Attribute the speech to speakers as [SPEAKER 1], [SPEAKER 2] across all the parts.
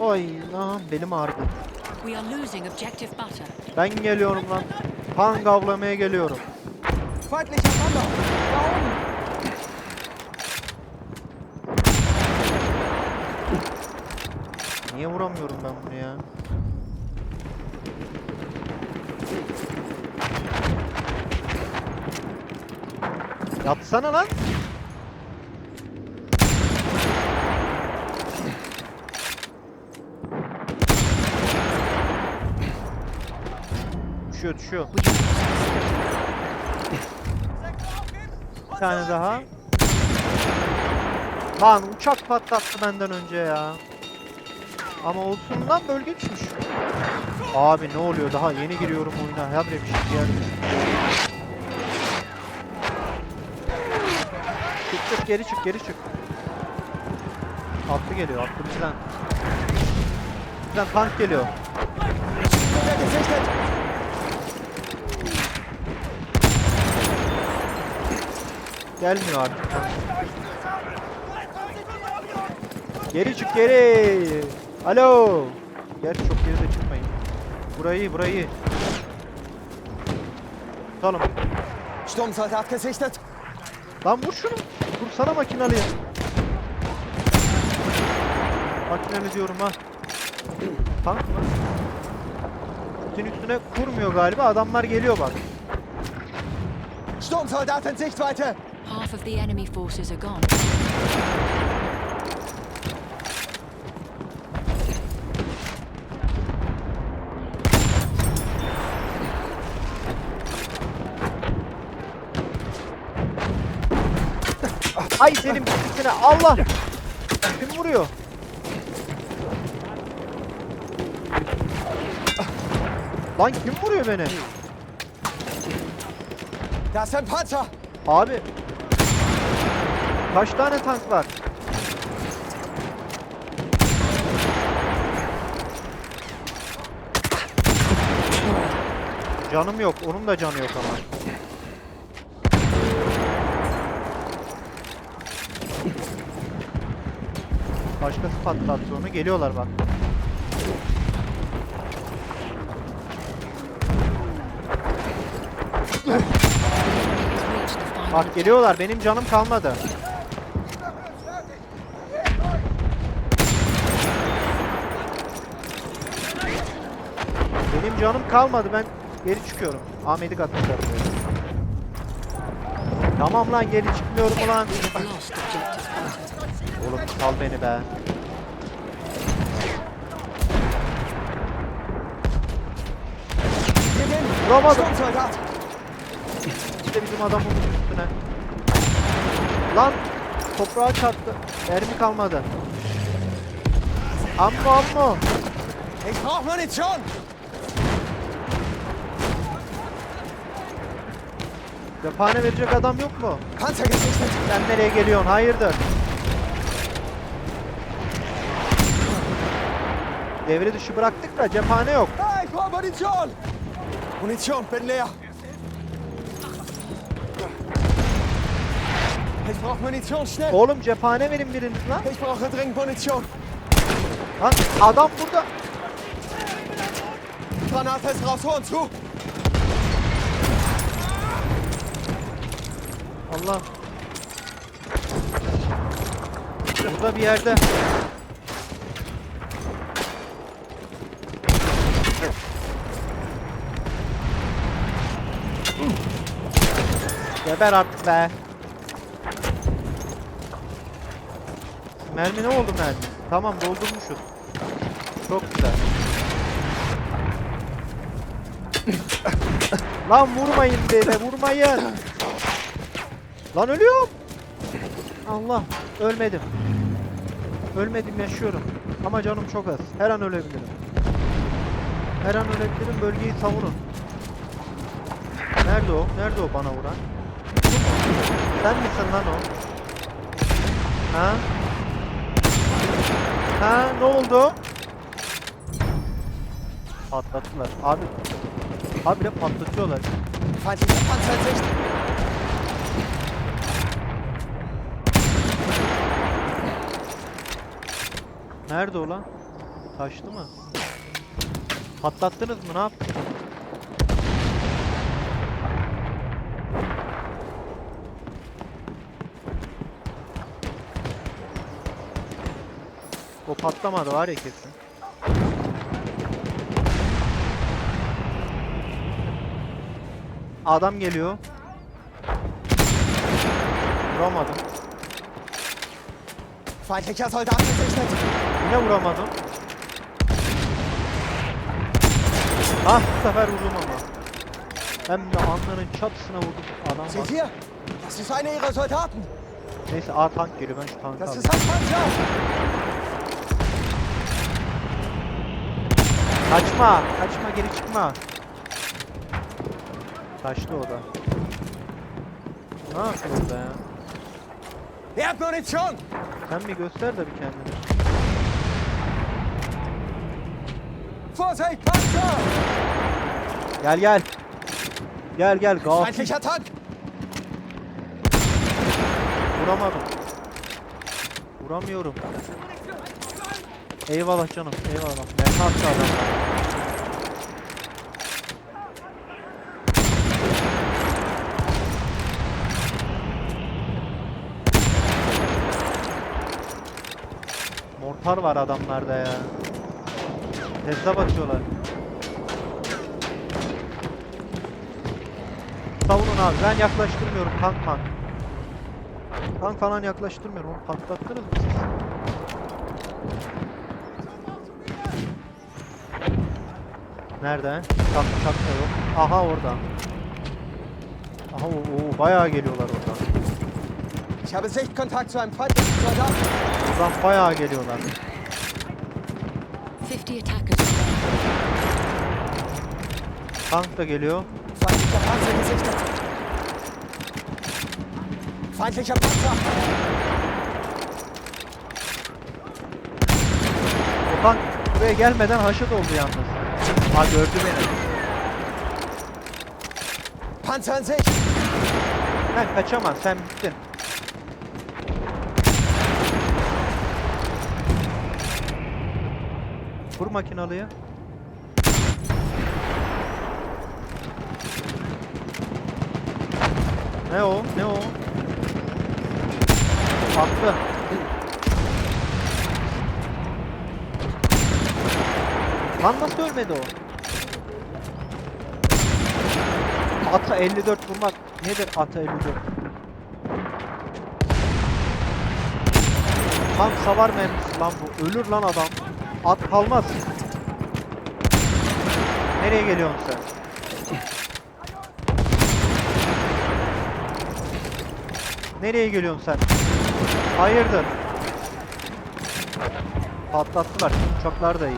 [SPEAKER 1] Oy lan belim ağrıdı. Ben geliyorum lan. Tank avlamaya geliyorum. Niye vuramıyorum ben bunu ya? Yatsana lan. Düşüyor düşüyor. Bir tane daha. Lan uçak patlattı benden önce ya. Ama olsun lan bölge düşmüş. Abi ne oluyor daha yeni giriyorum oyuna. Habire bir şey geldi. Çık çık geri çık geri çık. Atlı geliyor atlı bizden. Bizden tank geliyor.
[SPEAKER 2] Wieder gesichtet!
[SPEAKER 1] Gelmiyor artık. Geri çık geri. Alo. Gerçi çok geride çıkmayın. Burayı burayı. Tutalım.
[SPEAKER 2] Sturmsoldat gesichtet!
[SPEAKER 1] Lan vur şunu. Vursana makinalıya. Makinalı diyorum ha. Tank mı? Senin üstüne kurmuyor galiba. Adamlar geliyor bak.
[SPEAKER 2] Sturmsoldat in Sichtweite!
[SPEAKER 3] Half of the enemy forces are gone.
[SPEAKER 1] Ay senin bisikletine Allah. Kim vuruyor? Lan kim vuruyor beni?
[SPEAKER 2] Da ist ein Panzer!
[SPEAKER 1] Abi. Kaç tane tank var? Canım yok. Onun da canı yok ama. Başkası patlattı onu. Geliyorlar bak. Bak geliyorlar. Benim canım kalmadı. Benim canım kalmadı. Ben geri çıkıyorum. Ahmet'i katlayacağım. Tamam lan geri çıkmıyorum ulan. Oğlum sal beni be. Vuramadım. İşte bizim adamın üstüne. Lan toprağa çarptı. Mermi kalmadı. Ammo ammo.
[SPEAKER 2] Ich brauch Munition!
[SPEAKER 1] Cephane verecek adam yok mu? Sen nereye geliyorsun? Hayırdır? Devre dışı bıraktık da cephane yok.
[SPEAKER 2] Munition! Bin leer! Ich brauch Munition, schnell!
[SPEAKER 1] Oğlum cephane verin biriniz lan.
[SPEAKER 2] Ich brauche dringend Munition!
[SPEAKER 1] Lan adam burada.
[SPEAKER 2] Granate ist raus, Ohren zu!
[SPEAKER 1] Allah. Burada bir yerde. Geber artık be. Mermi ne oldu mermi? Tamam doldurmuşuz. Çok güzel. Lan vurmayın beni vurmayın. Lan ölüyorum. Allah ölmedim. Ölmedim yaşıyorum. Ama canım çok az. Her an ölebilirim. Her an ölebilirim. Bölgeyi savunun. Nerede o? Nerede o bana vuran? Sen misin lan o? Ha? Ha ne oldu? Patlattılar. Abi. Abi de patlatıyorlar.
[SPEAKER 2] Panzer in Sicht!
[SPEAKER 1] Nerede o lan? Kaçtı mı? Patlattınız mı? Ne yaptınız? O patlamadı var ya kesin. Adam geliyor. Vuramadım.
[SPEAKER 2] Feindlicher Soldat gesichtet.
[SPEAKER 1] Yine vuramadım. Ah bu sefer vurdum ama. Hem de alnının çatısına vurdum. Adam
[SPEAKER 2] Seht ihr? Das ist einer ihrer Soldaten.
[SPEAKER 1] Neyse A tank geliyor ben şu tankı
[SPEAKER 2] Das
[SPEAKER 1] alayım.
[SPEAKER 2] ist ein Panzer.
[SPEAKER 1] Kaçma! Kaçma geri çıkma. Kaçtı o da. Ne yapıyor orada ya?
[SPEAKER 2] Er hat Munition.
[SPEAKER 1] Sen bir göster de bir kendini.
[SPEAKER 2] Vorsicht, Panzer.
[SPEAKER 1] Gel gel. Gel gel gafil. Vuramadım. Vuramıyorum. Eyvallah canım, eyvallah. Mermi attı adam. Mortar var adamlarda ya. Tesla batıyorlar. Savunun abi. Ben yaklaştırmıyorum tank tank. Tank falan yaklaştırmıyorum. Onu patlattınız mı siz? Nerede? Çak çak da yok. Aha orada. Aha o, o bayağı geliyorlar oradan.
[SPEAKER 2] Ich habe Sichtkontakt zu einem feindlichen.
[SPEAKER 1] Oradan bayağı geliyorlar.
[SPEAKER 3] 50 attackers.
[SPEAKER 1] Tank da geliyor.
[SPEAKER 2] Feindlicher Panzer gesichtet. Feindlicher Panzer.
[SPEAKER 1] O tank buraya gelmeden haşet oldu yalnız. Ha gördü beni.
[SPEAKER 2] Panzer in Sicht.
[SPEAKER 1] Sen kaçamaz sen bittin. Vur makinalıya. Ne o? Ne o? Attı. Lan nasıl ölmedi o? Ata 54 vurmak nedir ata 54? Tank savar mermisi lan bu. Ölür lan adam. At kalmaz. Nereye geliyorsun sen? Nereye geliyorsun sen? Hayırdır? Patlattılar. Uçaklar da iyi.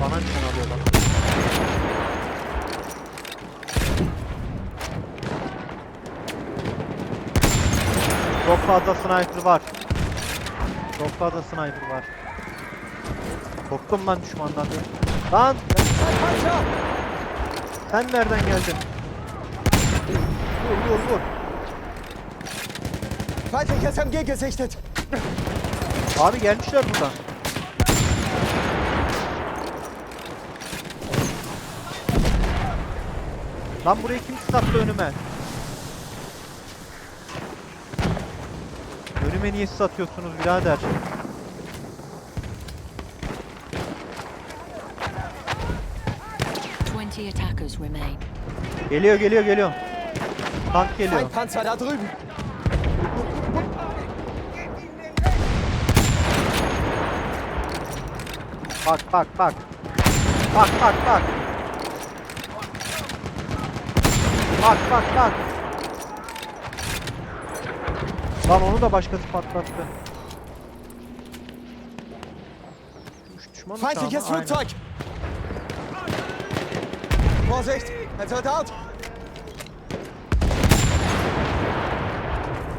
[SPEAKER 1] Bana nişan alıyorlar. Çok fazla sniper var. Çok fazla sniper var. Korktum lan düşmandan. Lan
[SPEAKER 2] ein Panzer.
[SPEAKER 1] sen nereden geldin? Vur vur vur.
[SPEAKER 2] Feindliches MG gesichtet.
[SPEAKER 1] Abi gelmişler buradan. Lan burayı kim sattı önüme? Önüme niye satıyorsunuz birader?
[SPEAKER 3] Twenty attackers remain.
[SPEAKER 1] Geliyor geliyor geliyor. Tank geliyor.
[SPEAKER 2] Feindpanzer da drüben.
[SPEAKER 1] Bak bak bak. Bak bak bak. Bak bak bak. Lan onu da başkası patlattı.
[SPEAKER 2] Feindliches. Flugzeug. Vorsicht, ein Soldat.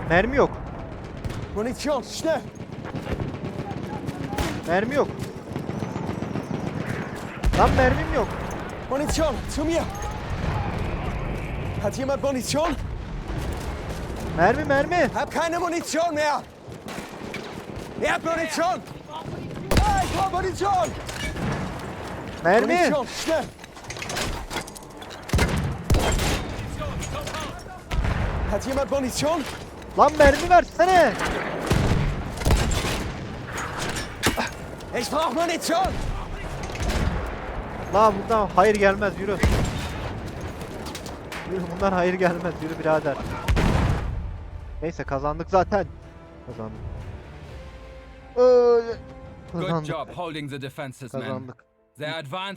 [SPEAKER 1] Mermi yok.
[SPEAKER 2] Munition, schnell.
[SPEAKER 1] Mermi yok. Lan mermim yok.
[SPEAKER 2] Munition, zu mir. Hat jemand Munition?
[SPEAKER 1] Mermi mermi.
[SPEAKER 2] Hab keine Munition mehr. Er hat Munition. Ah, ich brauche Munition!
[SPEAKER 1] Mermi.
[SPEAKER 2] Munition, schnell! Hat jemand Munition?
[SPEAKER 1] Lan mermi versene.
[SPEAKER 2] Ich brauche Munition!
[SPEAKER 1] La bundan hayır gelmez yürü. Yürü bundan hayır gelmez yürü birader. Neyse kazandık zaten. Kazandık. Öyle.
[SPEAKER 4] Good
[SPEAKER 1] Kazandık.
[SPEAKER 4] job holding the defenses, men.
[SPEAKER 1] Kazandık.
[SPEAKER 4] Their advance